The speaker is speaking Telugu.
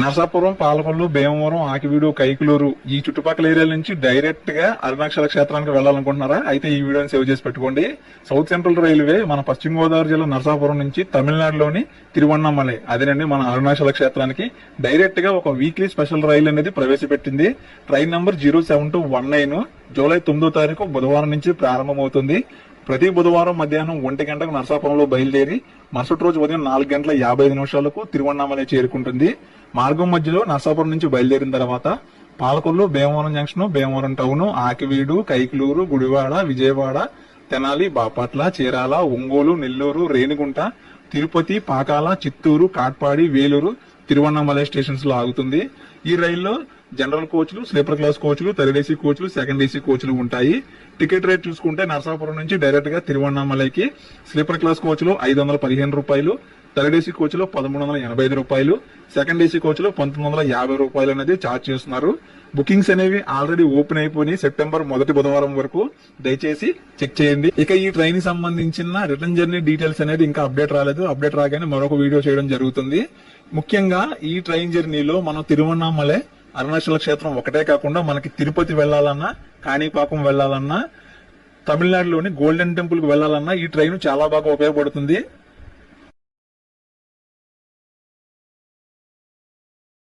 నరసాపురం పాలకొల్లు భీమవరం ఆకివీడు కైకులూరు ఈ చుట్టుపక్కల ఏరియాల నుంచి డైరెక్ట్గా అరుణాచల క్షేత్రానికి వెళ్ళాలనుకుంటున్నారా? అయితే ఈ వీడియోని సేవ్ చేసి పెట్టుకోండి. సౌత్ సెంట్రల్ రైల్వే మన పశ్చిమ గోదావరి జిల్లా నరసాపురం నుంచి తమిళనాడులోని తిరువన్నామలై అదేనండి మన అరుణాచల క్షేత్రానికి డైరెక్ట్గా ఒక వీక్లీ స్పెషల్ రైలు అనేది ప్రవేశపెట్టింది. Train number zero seven two one nine July తొమ్మిదో తారీఖు బుధవారం నుంచి ప్రారంభమవుతుంది. ప్రతి బుధవారం మధ్యాహ్నం ఒంటి గంటకు నరసాపురంలో బయలుదేరి మరుసటి రోజు ఉదయం నాలుగు గంటల యాభై ఐదు నిమిషాలకు తిరువన్నామలై చేరుకుంటుంది. మార్గం మధ్యలో నర్సాపురం నుంచి బయలుదేరిన తర్వాత పాలకొల్లు భీమవరం జంక్షన్ భీమవరం టౌన్ ఆకివీడు కైకిలూరు గుడివాడ విజయవాడ తెనాలి బాపట్ల చీరాల ఒంగోలు నెల్లూరు రేణిగుంట తిరుపతి పాకాల చిత్తూరు కాట్పాడి వేలూరు తిరువన్నమలై స్టేషన్స్లో ఆగుతుంది. ఈ రైల్లో జనరల్ కోచ్లు స్లీపర్ క్లాస్ కోచ్లు థర్డ్ ఏసీ కోచ్లు సెకండ్ ఏసీ కోచ్లు ఉంటాయి. టికెట్ రేట్ చూసుకుంటే నరసాపురం నుంచి డైరెక్ట్గా తిరువన్నామలైకి స్లీపర్ క్లాస్ కోచ్లు ఐదు వందల పదిహేను రూపాయలు థర్డ్ ఏసీ కోచ్లో పదమూడు వందల ఎనభై ఐదు రూపాయలు సెకండ్ ఏసీ కోచ్లో పంతొమ్మిది వందల యాభై రూపాయలు అనేది ఛార్జ్ చేస్తున్నారు. బుకింగ్స్ అనేవి ఆల్రెడీ ఓపెన్ అయిపోయి సెప్టెంబర్ మొదటి బుధవారం వరకు. దయచేసి చెక్ చేయండి. ఇక ఈ ట్రైన్కి సంబంధించిన రిటర్న్ జర్నీ డీటెయిల్స్ అనేది ఇంకా అప్డేట్ రాలేదు. అప్డేట్ రాగానే మరొక వీడియో చేయడం జరుగుతుంది. ముఖ్యంగా ఈ ట్రైన్ జర్నీలో మనం తిరువన్నామలై అరుణాచల క్షేత్రం ఒకటే కాకుండా మనకి తిరుపతి వెళ్ళాలన్నా కాణిపాకం వెళ్ళాలన్నా తమిళనాడులోని గోల్డెన్ టెంపుల్కు వెళ్ళాలన్నా ఈ ట్రైన్ చాలా బాగా ఉపయోగపడుతుంది.